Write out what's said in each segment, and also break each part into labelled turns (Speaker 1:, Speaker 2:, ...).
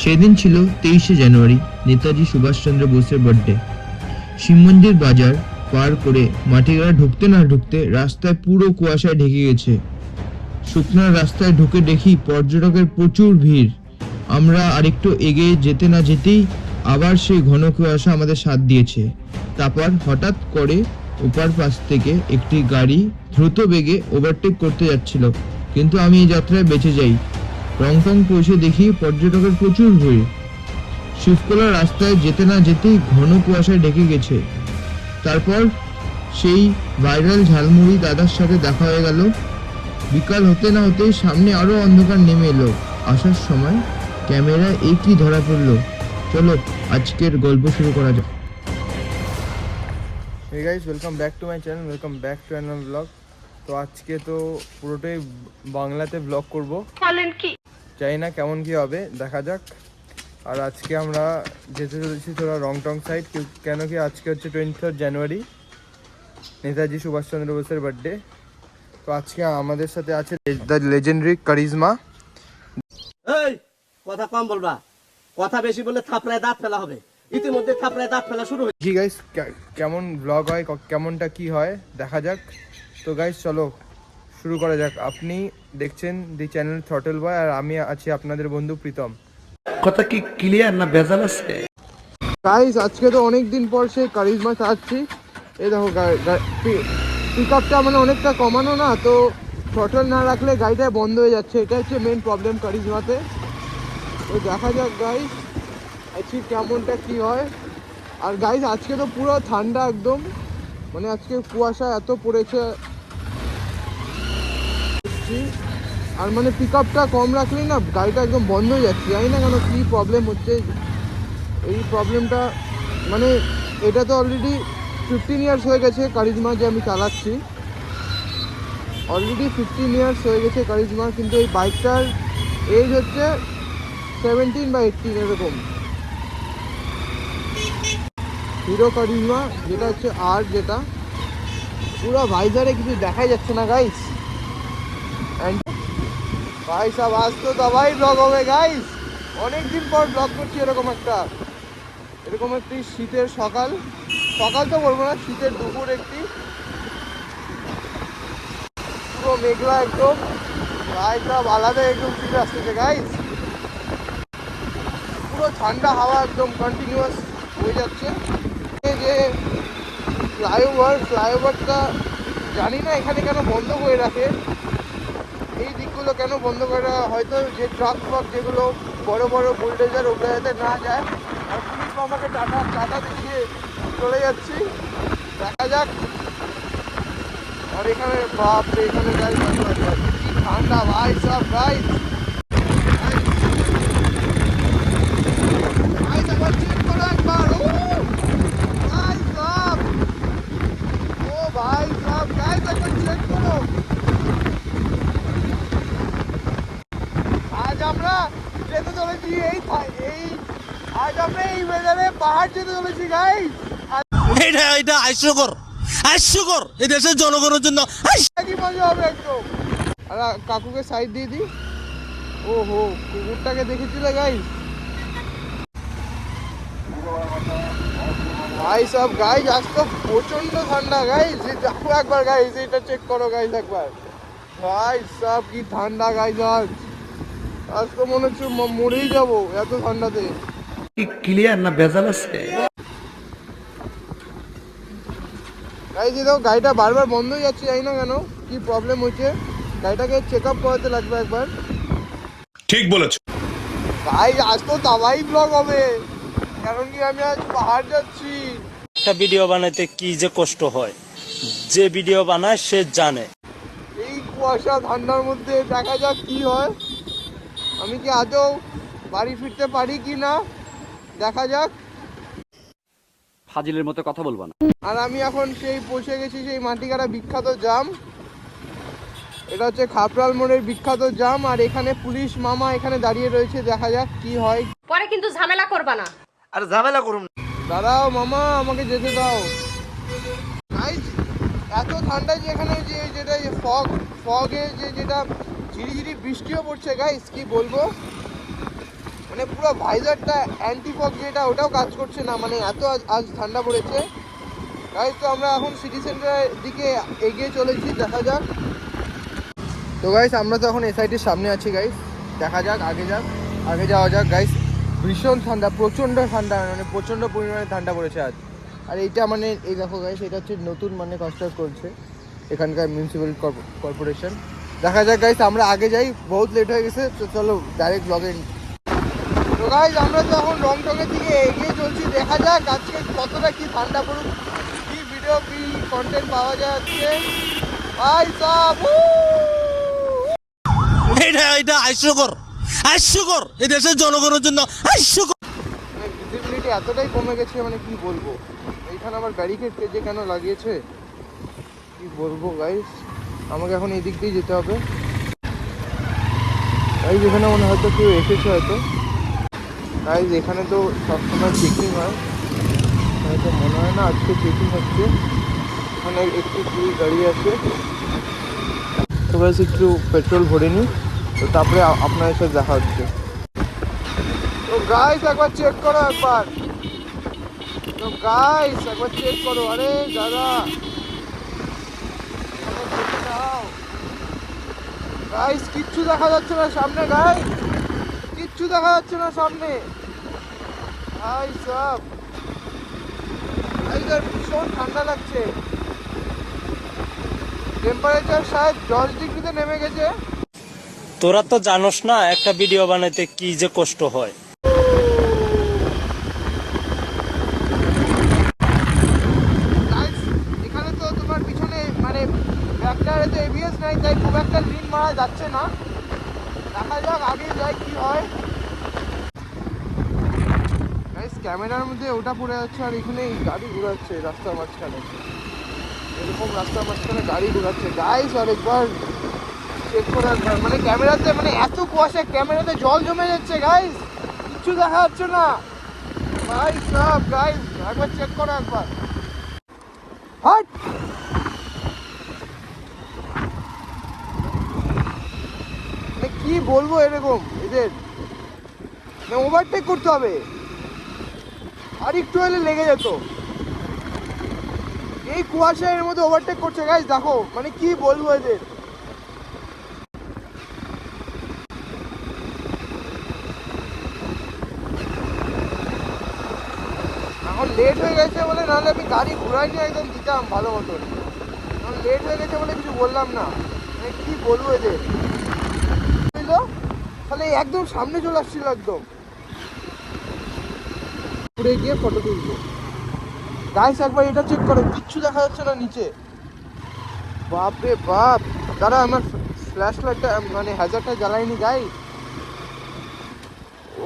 Speaker 1: সেদিন ছিল তেইশে জানুয়ারি নেতাজি সুভাষচন্দ্র বোসের বার্থডে শিব মন্দির বাজার পার করে মাটিগাড়া ঢুকতে না ঢুকতে রাস্তায় পুরো কুয়াশায় ঢেকে গেছে। শুকনো রাস্তায় ঢুকে দেখি পর্যটকের প্রচুর ভিড়। আমরা আরেকটু এগিয়ে যেতে না যেতেই আবার সেই ঘন কুয়াশা আমাদের সাথ দিয়েছে। তারপর হঠাৎ করে ওপার পাশ থেকে একটি গাড়ি দ্রুত বেগে ওভারটেক করতে যাচ্ছিল। কিন্তু আমি এই যাত্রায় বেঁচে যাই। রংটং পৌঁছে দেখি পর্যটকের প্রচুর ভিড়। শিবকোলা রাস্তায় যেতে না যেতেই ঘন কুয়াশায় ঢেকে গেছে। তারপর সেই ভাইরাল ঝালমুড়ি দাদার সাথে দেখা হয়ে গেল। বিকাল হতে না হতেই সামনে আরও অন্ধকার নেমে এলো। আসার সময় ক্যামেরা কি ধরা পড়ল। চলো আজকের গল্প শুরু করা যাক।
Speaker 2: Hey guys welcome back to my channel welcome back to Anol vlog তো আজকে তো পুরোটাই বাংলাতে ব্লগ করব।
Speaker 3: বলেন কি?
Speaker 2: জানি না কেমন কি হবে দেখা যাক। আর আজকে আমরা যেতে চলেছি তোরা রং টং সাইড কেন কি আজকে হচ্ছে twenty third January Netaji Subhash Chandra বোসের বার্থডে তো আজকে আমাদের সাথে আছে দ্য লেজেন্ডারি কারিজমা
Speaker 4: এই কথা কম বলবা। কথা বেশি বললে থাপড়ায় দাঁত ফেলা হবে। ইতিমধ্যে থাপড়ায় দাঁত ফেলা শুরু হয়েছে
Speaker 2: কি গাইস কেমন ব্লগ হয় কেমনটা কি হয় দেখা যাক। তো গাইস চলো। শুরু করা যাক। আপনি দেখছেন দি চ্যানেল থ্রটেল বয় আর আমি আছি আপনাদের বন্ধু প্রীতম।
Speaker 5: কথা কি ক্লিয়ার না ভেজাল আছে?
Speaker 2: গাইস আজকে তো অনেক দিন পর সে কারিজমা চাচ্ছি এই দেখো পিক আপটা মানে অনেকটা কমানো না তো থ্রটল না রাখলে গাড়িটা বন্ধ হয়ে যাচ্ছে। এটা হচ্ছে মেন প্রবলেম কারিজমাতে তো দেখা যাক গাইস আজকে কেমনটা কি হয়। আর গাইস আজকে তো পুরো ঠান্ডা একদম। মানে আজকে কুয়াশা এত পড়েছে। আর মানে পিক আপটা কম রাখলেই না গাড়িটা একদম বন্ধ হয়ে যাচ্ছে। জানি না কেন কী প্রবলেম হচ্ছে। এই প্রবলেমটা মানে এটা তো অলরেডি ফিফটিন ইয়ার্স হয়ে গেছে কারিজমা যে আমি চালাচ্ছি। অলরেডি ফিফটিন ইয়ার্স হয়ে গেছে কারিজমা কিন্তু এই বাইকটার এজ হচ্ছে সেভেন্টিন বা এইটিন এরকম। হিরো কারিজমা যেটা হচ্ছে আর যেটা। পুরো ভাইজারে কিছু দেখাই যাচ্ছে না গাইস অ্যান্ড ভাই সব, আজ তো দবাই ব্লগ হবে গাইস অনেকদিন পর ব্লগ করছি এরকম একটা, এরকম একটি শীতের সকাল। সকাল তো বলব না, শীতের দুপুর একটি। পুরো মেঘলা একদম। ভাই সব, আলাদা একদম শীত আসতেছে গাইস পুরো ঠান্ডা হাওয়া একদম কন্টিনিউয়াস হয়ে যাচ্ছে। যে ফ্লাইওভার ফ্লাইওভারটা জানি না এখানে কেন বন্ধ করে রাখে। এই দিকগুলো কেন বন্ধ করা হয়তো যে ট্রাক ফ্রাক যেগুলো বড় বড় বুলডোজার ওগুলো যাতে না যায়। আর পুলিশ আমাকে টাটা টাটা দেখিয়ে চলে যাচ্ছি। দেখা যাক। আর এখানে বাপ এখানে যাই ঠান্ডা ভাই, সব ভাই একবার চেক করো একবার ও ভাই সব ও ভাই সব গাইস একবার চেক করো আজ আমরা যেতে চলেছি গাই
Speaker 6: এটা এটা এই দেশের জনগণের জন্য।
Speaker 2: কাকুকে সাইড দিয়ে দিই ও হো কুকুরটাকে দেখেছিলে গাই ভাই, সব গাইজ আজ তো প্রচণ্ড ঠান্ডা গাইজ দেখো একবার গাইজ এটা চেক করো গাইজ একবার। ভাই, সব কি ঠান্ডা গাইজ আজ। আজ তো মনে হচ্ছে মরেই যাব এত ঠান্ডাতে।
Speaker 5: কি ক্লিয়ার না ভেজাল আছে?
Speaker 2: গাড়ি দিয়ে দাও গাড়িটা বারবার বন্ধ হয়ে যাচ্ছে জানি না কেন। কি প্রবলেম হচ্ছে? গাড়িটাকে চেক আপ করাতে লাগবে একবার।
Speaker 7: ঠিক বলেছ।
Speaker 2: ভাই আজ তো দাবাই ব্লগ হবে। কারণ কি আমি আজ পাহাড় যাচ্ছি।
Speaker 6: একটা ভিডিও বানাইতে কি যে কষ্ট হয়। যে ভিডিও বানায় সে জানে।
Speaker 2: এই কুয়াশা ঠান্ডার মধ্যে দেখা যাক কি হয়। আমি কি আদৌ বাড়ি ফিরতে পারি কি না? দেখা যাক।
Speaker 8: ফাজিলের মতো কথা বলব না।
Speaker 2: আর আমি এখন সেই পৌঁছে গেছি সেই মাটিকাটা বিখ্যাত জাম। এটা হচ্ছে খাপড়াল মোড়ের বিখ্যাত জাম আর এখানে পুলিশ মামা এখানে দাঁড়িয়ে রয়েছে দেখা যাক কি হয়।
Speaker 3: পরে কিন্তু ঝামেলা করবা না।
Speaker 4: আর ঝামেলা করুন না।
Speaker 2: দাঁড়াও মামা আমাকে যেতে দাও। এত ঠান্ডা যে এখানে যে যেটা ফগ ফগে যে যেটা ঝিরিঝিরি বৃষ্টিও পড়ছে গাইস কি বলব? মানে পুরো ভাইজারটা অ্যান্টি ফগ যেটা, ওটাও কাজ করছে না মানে এত আজ আজ ঠান্ডা পড়েছে। গাইস তো আমরা এখন সিটি সেন্টারের দিকে এগিয়ে চলেছি, দেখা যাক। তো গাইস আমরা তো এখন এসআইটির সামনে আছি গাইস দেখা যাক, আগে যাক, আগে যাওয়া যাক। গাইস ভীষণ ঠান্ডা, প্রচণ্ড ঠান্ডা মানে প্রচণ্ড পরিমাণে ঠান্ডা পড়েছে আজ। আর এইটা মানে এই দেখো গাইস এটা হচ্ছে নতুন মানে কনস্ট্রাক্ট করছে, এখানকার মিউনিসিপ্যাল কর্পোরেশন দেখা যাক গাইস আমরা আগে যাই বহুত লেট হয়ে গেছে তো চলো ডাইরেক্ট ব্লগে তো গাইস আমরা তো এখন রংটংয়ের দিকে এগিয়ে চলছি দেখা যাক আজকে কতটা কি ঠান্ডা পড়ুক কি ভিডিও কি কন্টেন্ট পাওয়া যায় আজকে ভাই সাহ
Speaker 8: এটা এটা হাস্যকর হাস্যকর এই দেশের জনগণের জন্য হাস্যকর।
Speaker 2: মানে ভিজিবিলিটি এতটাই কমে গেছে মানে কি বলব? এইখানে আবার ব্যারিকেড যে কেন লাগিয়েছে? কি বলব গাইস আমাকে এখন এই দিক দিয়ে যেতে হবে। গাইজ এখানে মনে হয়তো কেউ এসেছে হয়তো। গাইজ এখানে তো সবসময় চেকিং হয়। হয়তো মনে হয় না আজকে চেকিং হচ্ছে। এখানে একটু পুলিশ দাঁড়িয়ে আছে। তো গাইজ একটু পেট্রোল ভরে নিই। তো তারপরে আ- আপনাদের সাথে দেখা হচ্ছে। তো গাইস একবার চেক করো একবার। তো গাইস একবার চেক করো। আরে দাদা! গাইস কিচ্ছু দেখা যাচ্ছে না সামনে গাইস কিচ্ছু দেখা যাচ্ছে না সামনে। হাই সব ভীষণ ঠান্ডা লাগছে। টেম্পারেচার শায়দ দশ ডিগ্রিতে নেমে গেছে।
Speaker 6: তোরা তো জানোস না, একটা ভিডিও বানাইতে কি যে কষ্ট হয়
Speaker 2: গাইস এখানে তো তোমার পিছনে মানে ব্যাকটারে তো এবিএস নাই তাই খুব মারা যাচ্ছে না। দেখা যাক আগে যাই কি হয়। ক্যামেরার মধ্যে ওটা পড়ে যাচ্ছে আর এখানে গাড়ি ঘোরাচ্ছে রাস্তার মাঝখানে। এরকম রাস্তার মাঝখানে গাড়ি ঘোরাচ্ছে। গাইস আর একবার চেক করে একবার মানে ক্যামেরাতে মানে এত কুয়াশা, ক্যামেরাতে জল জমে যাচ্ছে গাইস কিচ্ছু দেখা যাচ্ছে না। ভাই সব গাইস একবার চেক করো একবার। হাট মানে কি বলব এরকম? এদের। ওভারটেক করতে হবে। আর একটু হলে লেগে যেত। এই কুয়াশা এর মধ্যে ওভারটেক করছে। গাইজ দেখো মানে কি বলব এদের? এখন লেট হয়ে গেছে বলে নাহলে আমি গাড়ি ঘুরাই নিয়ে একদম দিতাম ভালো মতন এখন লেট হয়ে গেছে বলে কিছু বললাম না। মানে কি বলব এদের? বুঝলো তাহলে একদম সামনে চলে আসছিল একদম। ঘুরে গিয়ে ফটো তুলবো। গাইস একবার এটা চেক করো কিচ্ছু দেখা যাচ্ছে না নিচে। বাপরে বাপ দাঁড়া আমার ফ্ল্যাশ লাইটটা মানে হ্যাজারটা জ্বালাইনি গাইস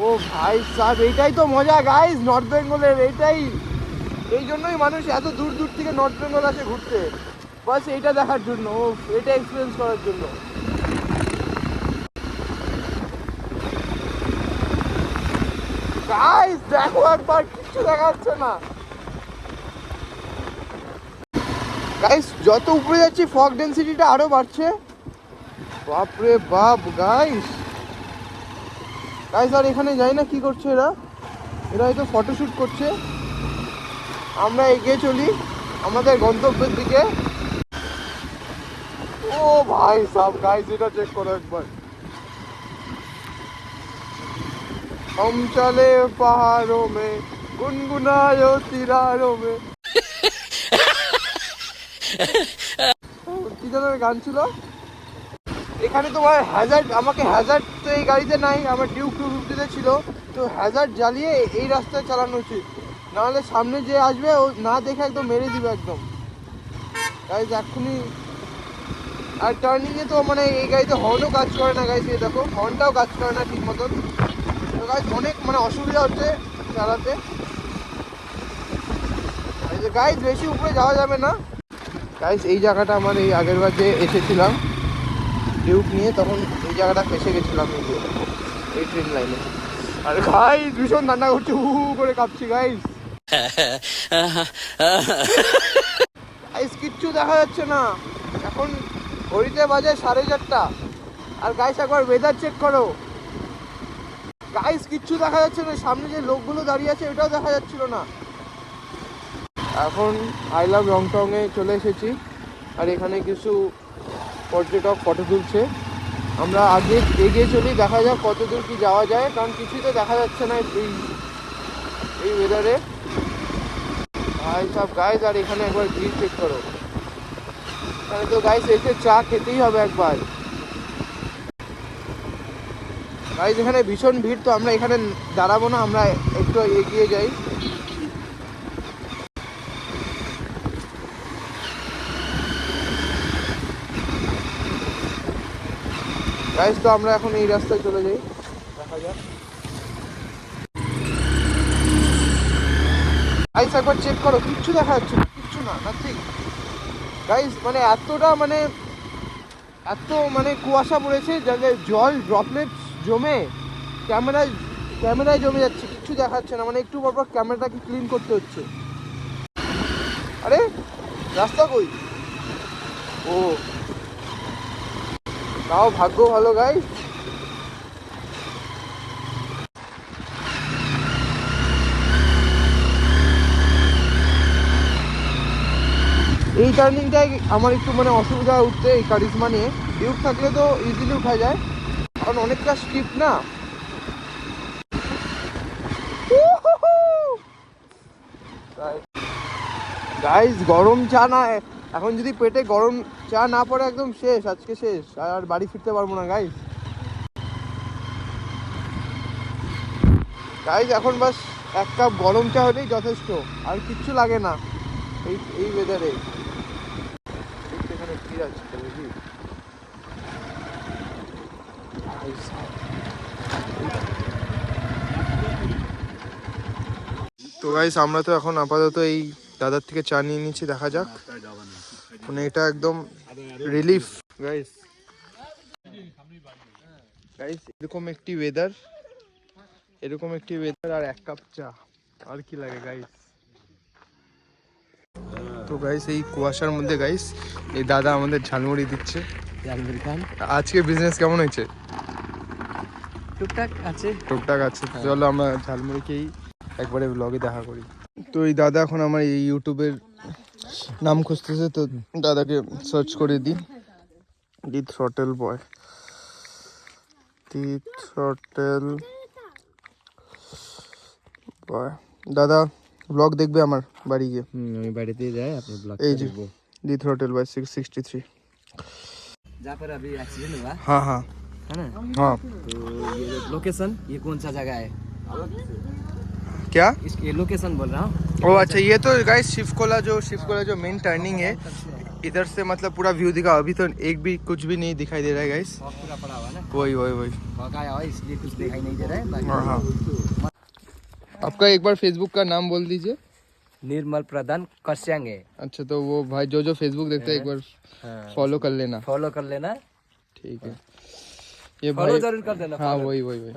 Speaker 2: ও ভাই সাহেব, এইটাই তো মজা গাইস নর্থ বেঙ্গলের এইটাই। এই জন্যই মানুষ এত দূর দূর থেকে নর্থ বেঙ্গল আসে ঘুরতে। বাস এইটা দেখার জন্য ও এটা এক্সপিরিয়েন্স করার জন্য। গাইস দেখো একবার কিচ্ছু দেখা যাচ্ছে না। গাইস যত উপরে যাচ্ছি ফগ ডেন্সিটিটা আরও বাড়ছে। বাপরে বাপ গাইস গাইস আর এখানে যাই না, কি করছে এরা? এরা হয়তো ফটোশ্যুট করছে। আমরা এগিয়ে চলি আমাদের গন্তব্যের দিকে। ও ভাই সাব গাইস এটা চেক করো একবার। हम चले पहाड़ों में गुनगुनायो तिरारों में কি যেন গান ছিল এখানে তোমার হ্যাজার্ড আমাকে হ্যাজার্ড তো এই গাড়িতে নাই আমার ডিউক টু ফিফটিতে ছিল তো হ্যাজার্ড জ্বালিয়ে এই রাস্তায় চালানো উচিত নাহলে সামনে যে আসবে ও না দেখে একদম মেরে দিবে একদম গাইজ এক্ষুনি আর টার্নিংয়ে তো মানে এই গাড়িতে হর্নও কাজ করে না গাইজ এই দেখো হর্নটাও কাজ করে না ঠিক মতন গাইজ অনেক মানে অসুবিধা হচ্ছে চালাতে। গাইজ বেশি উপরে যাওয়া যাবে না। গাইজ এই জায়গাটা আমার এই আগের বার যে এসেছিলাম ডিউক নিয়ে, তখন এই জায়গাটা ফেসে গেছিলাম এই যে, এই ট্রেন লাইনে আর গাইজ ভীষণ ঠান্ডা করছে, হু হু করে কাঁপছি গাইজ গাইজ কিচ্ছু দেখা যাচ্ছে না। এখন ঘড়িতে বাজে সাড়ে চারটা। আর গাইস, একবার ওয়েদার চেক করো। গাইস কিচ্ছু দেখা যাচ্ছে না। সামনে যে লোকগুলো দাঁড়িয়ে আছে, এটাও দেখা যাচ্ছিল না। এখন আই লাভ রংটংয়ে চলে এসেছি। আর এখানে কিছু পর্যটক ফটো তুলছে। আমরা আগে এগিয়ে চলি, দেখা যাক কত দূর কি যাওয়া যায়, কারণ কিছুই তো দেখা যাচ্ছে না এই এই ওয়েদারে ভাই সব গাইজ আর এখানে একবার ভিড় চেক করো। তাহলে তো গাইস এসে চা খেতেই হবে একবার। গাইজ এখানে ভীষণ ভিড়, তো আমরা এখানে দাঁড়াবো না, আমরা একটু এগিয়ে যাই। গাইজ তো আমরা এখন এই রাস্তায় চলে যাই। দেখা যাক। গাইজ একবার চেক করো, কিচ্ছু দেখা যাচ্ছে কিচ্ছু না নাথিং গাইজ মানে এতটা মানে এত মানে কুয়াশা পড়েছে, যাতে জল ড্রপলেট জমে? ক্যামেরায় ক্যামেরায় জমে যাচ্ছে, কিচ্ছু দেখাচ্ছে না মানে একটু পর পর ক্যামেরাটাকে ক্লিন করতে হচ্ছে। আরে, রাস্তা কই? ও। তাও ভাগ্য ভালো গাই এই টার্নিংটাই আমার একটু মানে অসুবিধা উঠতে এই কারিজমা নিয়ে। ডিউক থাকলে তো ইজিলি উঠা যায়। কারণ অনেকটা স্টিপ না। গাইস গরম চা না এখন যদি পেটে গরম চা না পড়ে একদম শেষ আজকে শেষ আর বাড়ি ফিরতে পারব না গাইস গাইস এখন বাস এক কাপ গরম চা হলেই যথেষ্ট আর কিচ্ছু লাগে না। এই এই ওয়েদারে এখানে ভিড় আছে তো গাইস আমরা তো এখন আপাতত এই দাদার থেকে চা নিয়ে নিচ্ছি দেখা যাক। মানে এটা একদম রিলিফ গাইস গাইস এরকম একটি ওয়েদার এরকম একটি ওয়েদার আর এক কাপ চা। আর কি লাগে গাইস তো গাইস এই কুয়াশার মধ্যে গাইস এই দাদা আমাদের ঝালমুড়ি দিচ্ছে। আজকে বিজনেস কেমন হয়েছে?
Speaker 9: টুকটাক আছে
Speaker 2: টুকটাক আছে চলো আমরা ঝালমুড়িকেই একবারে ব্লগে দেখা করি তো এই দাদা এখন আমার এই ইউটিউবের নাম খুঁজতেছে তো দাদাকে সার্চ করে দিই দি থ্রটেল বয় দি থ্রটেল বয় দাদা ব্লগ দেখবে আমার বাড়ি গিয়ে
Speaker 9: আমি বাড়িতে যাই আপনি ब्लॉग
Speaker 2: এই যে the throttle boy six sixty three
Speaker 9: जहाँ पर अभी एक्सीडेंट हुआ
Speaker 2: हाँ हाँ
Speaker 9: है ना?
Speaker 2: हाँ।
Speaker 9: तो ये लोकेशन ये कौन सा जगह है?
Speaker 2: क्या?
Speaker 9: इस ये लोकेशन बोल रहा हूँ।
Speaker 2: ओ अच्छा ये तो गाइस शिवकोला जो शिवकोला जो मेन टर्निंग है। इधर से मतलब पूरा व्यू दिखा। अभी तो एक भी कुछ भी नहीं दिखाई दे रहा है गाइस
Speaker 9: पूरा पड़ा हुआ ना?
Speaker 2: वही वही वही।
Speaker 9: है इसलिए कुछ दिखाई नहीं दे रहा है
Speaker 2: हाँ हाँ। आपका एक बार फेसबुक का नाम बोल दीजिए।
Speaker 9: निर्मल प्रधान करस्यांगे
Speaker 2: अच्छा तो वो भाई जो जो फेसबुक देखते हैं एक बार फॉलो कर लेना।
Speaker 9: फॉलो कर लेना।
Speaker 2: ठीक है। ये भाई
Speaker 9: ज़रूर कर देना
Speaker 2: हाँ। वही वही वही।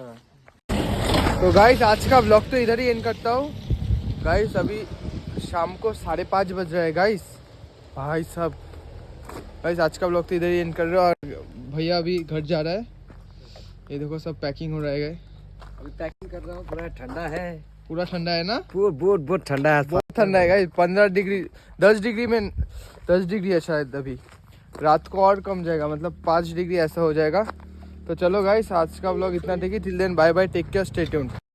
Speaker 2: तो गाइस आज का ब्लॉग तो इधर ही एंड करता हूँ। गाइस अभी शाम को साढ़े पाँच बज रहे हैं गाइस भाई साहब। गाइस आज का ब्लॉग तो इधर ही एंड कर रहे हो और भैया अभी घर जा रहा है। ये देखो सब पैकिंग हो रहा है।
Speaker 9: अभी पैकिंग कर रहा हूँ पूरा ठंडा है।
Speaker 2: पूरा ठंडा है ना?
Speaker 9: बहुत बहुत बहुत ठंडा है
Speaker 2: बहुत ठंडा है गाइस पंद्रह डिग्री दस डिग्री में दस डिग्री है शायद अभी। रात को और कम जाएगा मतलब पाँच डिग्री ऐसा हो जाएगा। तो चलो गाइस आज का ब्लॉग इतना देखिए till then bye bye take care stay